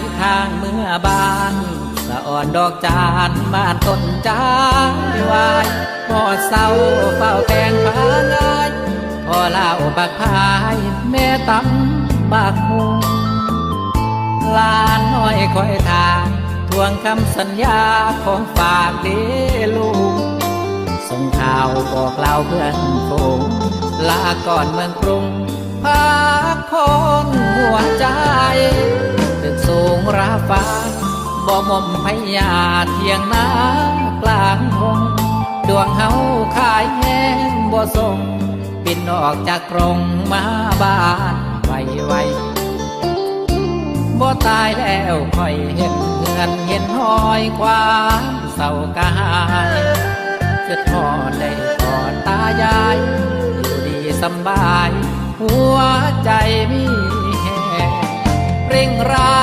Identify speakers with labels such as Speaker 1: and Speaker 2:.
Speaker 1: ายทางเมื่อบ้านสะอ่อนดอกจานบ้านต้นจานวายพอเศร้าเฝ้าแกงพางายพอเล่าบักพายแม่ตำบักหงลานน้อยคอยทางทวงคำสัญญาของฝากเดลูกส่งข่าวบอกเล่าเพื่อนฝูงลาก่อนเมืองกรุงพักคนหัวใจ มอมพยาเทียงนากลางหงดวงเฮาขายแห้งบ่ส่งบินออกจากกรงมาบ้านไวไวบ่ตายแล้วค่อยเห็นเงินเห็นหอยความเศร้ากายคือทอดได้ทอดตายายอยู่ดีสบาย หัวใจมีแห่เร่งรา